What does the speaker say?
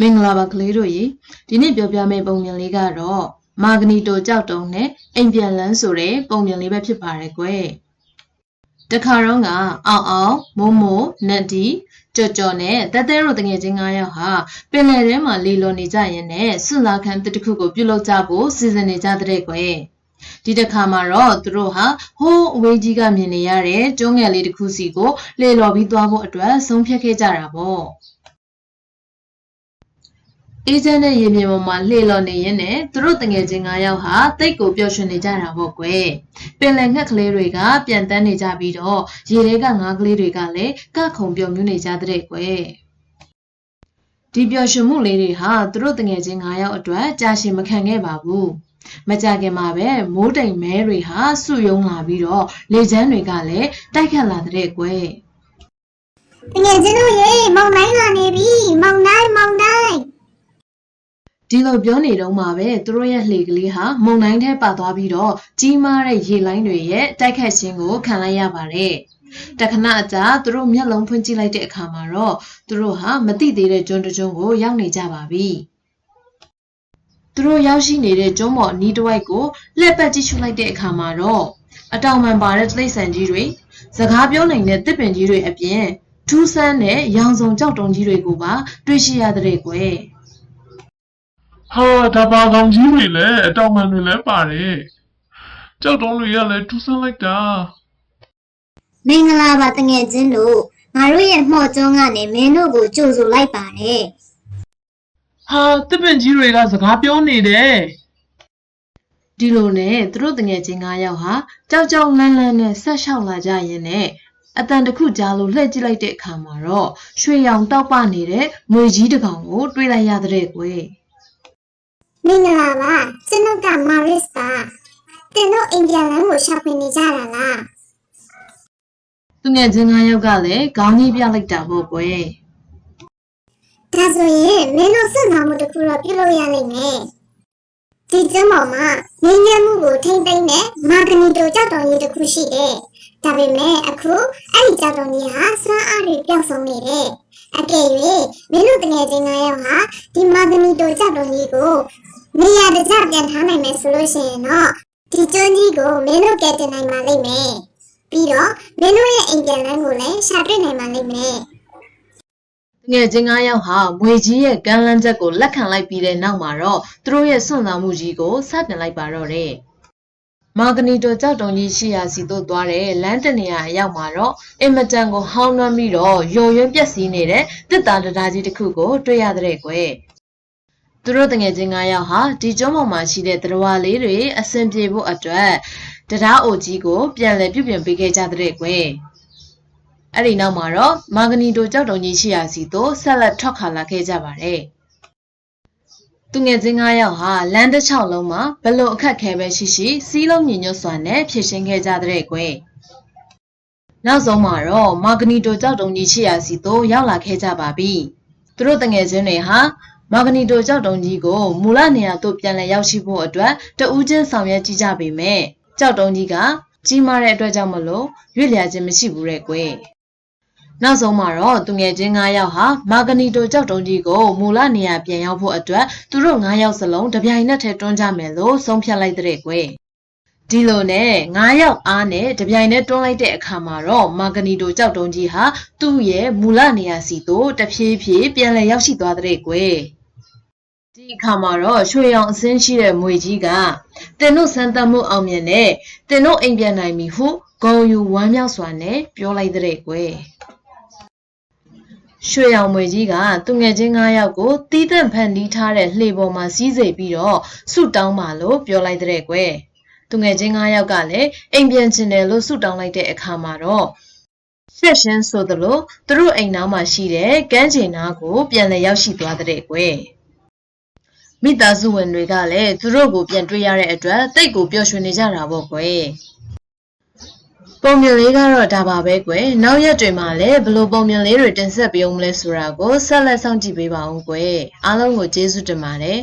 မင်္ဂလာပါကလေးတို့ရေဒီနေ့ပြောပြမယ့်ပုံပြင်လေးကတော့မာဂနီတိုကြောက်တုံးနဲ့အိမ်ပြန်လန်းဆိုတဲ့ပုံပြင်လေးပဲဖြစ်ပါတယ်ကွယ်တခါတော့ကအောင်အောင်မိုးမိုးနတ်ဒီကြော်ကြော်နဲ့တက်တဲတို့တငယ်ချင်း9ယောက်ဟာပင်လယ်ထဲမှာလေလော်နေကြရင်နဲ့စွန့်လာခံတစ်တစ်ခုကိုပြုတ်လောက်ကြဖို့စီစဉ်နေကြတဲ့ကွယ်ဒီတစ်ခါမှာတော့သူတို့ဟာဟိုးအဝေးကြီးကမြင်နေရတဲ့ကျွန်းငယ်လေးတစ်ခုစီကိုလေလော်ပြီးသွားဖို့အတွက်ဆုံးဖြတ်ခဲ့ကြတာပေါ့ အေးချမ်းတဲ့ရေမြေပေါ်မှာလှေလော်နေရင်းနဲ့သူတို့တငယ်ချင်း၅ယောက်ဟာတိတ်ကိုပျော်ရွှင်နေကြတာပေါ့ကွယ်ပင်လယ်ငှက်ကလေးတွေကပြန်တန်းနေကြပြီးတော့ရေထဲကငါးကလေးတွေကလည်းကခုံပြုံမြူးနေကြတဲ့ကွယ်ဒီပျော်ရွှင်မှုလေးတွေဟာသူတို့တငယ်ချင်း၅ယောက်အတွက်ကြာရှည်မခံခဲ့ပါဘူးမကြခင်မှာပဲမိုးတိမ်မဲတွေဟာစုယုံလာပြီးတော့လေချမ်းတွေကလည်းတိုက်ခတ်လာတဲ့ကွယ်တကယ်ချင်းတို့ရေမောင်တိုင်းလာနေပြီမောင်တိုင်းမောင်တိုင်း ဒီလိုပြောနေတော့မှပဲသူတို့ရဲ့လှေကလေးဟာမုန်တိုင်းထဲပါသွားပြီးတော့ကြီးမားတဲ့ရေလိုင်းတွေရဲ့တိုက်ခတ်ခြင်းကိုခံလိုက်ရပါတယ်။တခဏအကြာသူတို့မျက်လုံးဖွင့်ကြည့်လိုက်တဲ့အခါမှာတော့သူတို့ဟာမသိသေးတဲ့ကျွန်းတစ်ကျွန်းကိုရောက်နေကြပါပြီ။သူတို့ရောက်ရှိနေတဲ့ကျွန်းပေါ်အနီးတစ်ဝိုက်ကိုလှည့်ပတ်ကြည့်ရှုလိုက်တဲ့အခါမှာတော့အတောင်ပံပါတဲ့တိရစ္ဆာန်ကြီးတွေစကားပြောနိုင်တဲ့တစ်ပင်ကြီးတွေအပြင်ထူးဆန်းတဲ့ရောင်စုံကြောက်တုံကြီးတွေကိုပါတွေ့ရှိရတဲ့ကွယ်။ ဟာဒါပါကောင်ကြီးတွေလည်းအတောင်ပံတွေလည်းပါတယ်ကြောက်တုံးတွေကလည်းထူးဆန်းလိုက်တာမင်္ဂလာပါတကယ်ချင်းတို့ငါတို့ရဲ့မှော့ကျွန်းကနေမင်းတို့ကိုကြိုဆိုလိုက်ပါတယ်ဟာတစ်ပင်ကြီးတွေကစကားပြောနေတယ်ဒီလိုနဲ့သူတို့တငယ်ချင်း၅ယောက်ဟာကြောက်ကြောက်လန့်လန့်နဲ့ဆက်လျှောက်လာကြရင်နဲ့အတန်တစ်ခုကြားလို့လှည့်ကြည့်လိုက်တဲ့အခါမှာတော့ရွှေရောင်တောက်ပနေတဲ့ငွေကြီးတစ်ကောင်ကို တွေ့လိုက်ရတဲ့ကွယ် မင်္ဂလာပါကျွန်တော်ကမာရစ်ပါတင်တို့အိန္ဒိယလမ်းကိုရှာဖွေနေကြတာလားသူငယ်ချင်း၅ယောက်ကလည်းခေါင်းကြီးပြလိုက်တာပေါ့ကွယ်ဒါဆိုရင်မင်းတို့စွန့်စားမှုတစ်ခုတော့ပြုလုပ်ရလိမ့်မယ်ဒီကျမ်းပေါ်မှာငင်းညမ်းမှုကိုထိမ့်သိမ့်တဲ့မာဂနီတိုကြောက်တော်ကြီးတစ်ခုရှိတယ် ဒါပေမဲ့အခုအဲ့ဒီကြောက်တော်ကြီးဟာစွမ်းအားတွေပျောက်ဆုံးနေတယ်အကယ်၍မင်းတို့တကယ်ချင်း9ယောက်ဟာဒီမာဂနီတိုကြောက်တော်ကြီးကိုနေရာတကျပြန်ထားနိုင်မယ်ဆိုလို့ရှိရင်တော့ဒီကျွန်းကြီးကိုမင်းတို့ကယ်တင်နိုင်ပါလိမ့်မယ်ပြီးတော့မင်းတို့ရဲ့အိမ်ပြန်လမ်းကိုလည်းရှာတွေ့နိုင်ပါလိမ့်မယ်သူငယ်ချင်း၅ယောက်ဟာငွေကြီးရဲ့ကမ်းလန်းချက်ကိုလက်ခံလိုက်ပြီးတဲ့နောက်မှာတော့သူတို့ရဲ့စွန့်စားမှုကြီးကိုစတင်လိုက်ပါတော့တယ် မာဂနီတိုကြောက်တုံကြီးရှိရာစီသို့သွားတဲ့လမ်းတနေရာအရောက်မှာတော့အင်မတန်ကိုဟောင်းနှမ်းပြီးတော့ယုံရွံ့ပျက်စီးနေတဲ့တစ်တာတတားကြီးတစ်ခုကိုတွေ့ရတဲ့ကွယ်သူတို့တငယ်ချင်း9ယောက်ဟာဒီကျွန်းပေါ်မှာရှိတဲ့တရဝါလေးတွေအဆင်ပြေဖို့အတွက်တရားအိုကြီးကိုပြန်လည်ပြုပြင်ပေးခဲ့ကြတဲ့ကွယ်အဲ့ဒီနောက်မှာတော့မာဂနီတိုကြောက်တုံကြီးရှိရာစီသို့ဆက်လက်ထွက်ခါလာခဲ့ကြပါတယ် သူငယ်ချင်း9ယောက်ဟာလမ်းတစ်လျှောက်လုံးမှာဘလို့အခက်ခဲပဲရှိရှိစီးလုံးညီညွတ်စွာနဲ့ဖြည့်ရှင်းခဲ့ကြတဲ့ကွယ်နောက်ဆုံးမှာတော့မာဂနီတိုကြောက်တုံကြီးရှိရာစီသို့ရောက်လာခဲ့ကြပါပြီသူတို့တငယ်ချင်းတွေဟာမာဂနီတိုကြောက်တုံကြီးကိုမူလနေရာသို့ပြန်လည်ရောက်ရှိဖို့အတွက်တဦးချင်းဆောင်ရွက်ကြည့်ကြပေမဲ့ကြောက်တုံကြီးကကြီးမားတဲ့အတွက်ကြောင့်မလို့ရွေ့လျာခြင်းမရှိဘူးတဲ့ကွယ် နောက်ဆုံးမှာတော့သူငယ်ချင်း9ယောက်ဟာမာဂနီတိုကြောက်တုံးကြီးကိုမူလနေရာပြန်ရောက်ဖို့အတွက်သူတို့9ယောက်စလုံးတပြိုင်နက်တည်းတွန်းကြမယ်လို့ဆုံးဖြတ်လိုက်တဲ့ကွယ်ဒီလိုနဲ့9ယောက်အားနဲ့တပြိုင်နက်တွန်းလိုက်တဲ့အခါမှာတော့မာဂနီတိုကြောက်တုံးကြီးဟာသူ့ရဲ့မူလနေရာစီသို့တဖြည်းဖြည်းပြန်လည်ရောက်ရှိသွားတဲ့ကွယ်ဒီအခါမှာတော့ရွှေရောင်အစင်းရှိတဲ့မွေကြီးကတင်တို့စမ်းသပ်မှုအောင်မြင်တဲ့တင်တို့အိမ်ပြန်နိုင်ပြီဟုဂုံယူဝမ်းမြောက်စွာနဲ့ပြောလိုက်တဲ့ကွယ် ရွှေရောင်မွေကြီးကသူငယ်ချင်း၅ယောက်ကိုတီးတန့်ဖန်တီးထားတဲ့လှေပေါ်မှာစီးစိပြီးတော့ဆုတောင်းပါလို့ပြောလိုက်တဲ့ကွယ်သူငယ်ချင်း၅ယောက်ကလည်းအိမ်ပြန်ချင်တယ်လို့ဆုတောင်းလိုက်တဲ့အခါမှာတော့ရှက်ရှင်းဆိုသလိုသူတို့အိမ်နားမှာရှိတဲ့ကမ်းခြေနားကိုပြန်လည်ရောက်ရှိသွားတဲ့ကွယ်မိသားစုဝင်တွေကလည်းသူတို့ကိုပြန်တွေ့ရတဲ့အတွက်တိတ်ကိုပျော်ရွှင်နေကြတာပေါ့ကွယ် ပုံမြင်လေးကတော့ဒါပါပဲကွယ်နောက်ရက်တွေမှာလည်းဘယ်လိုပုံမြင်လေးတွေတင်ဆက်ပေးအောင်မလဲဆိုတာကိုဆက်လက်စောင့်ကြည့်ပေးပါဦးကွယ်အားလုံးကိုကျေးဇူးတင်ပါတယ်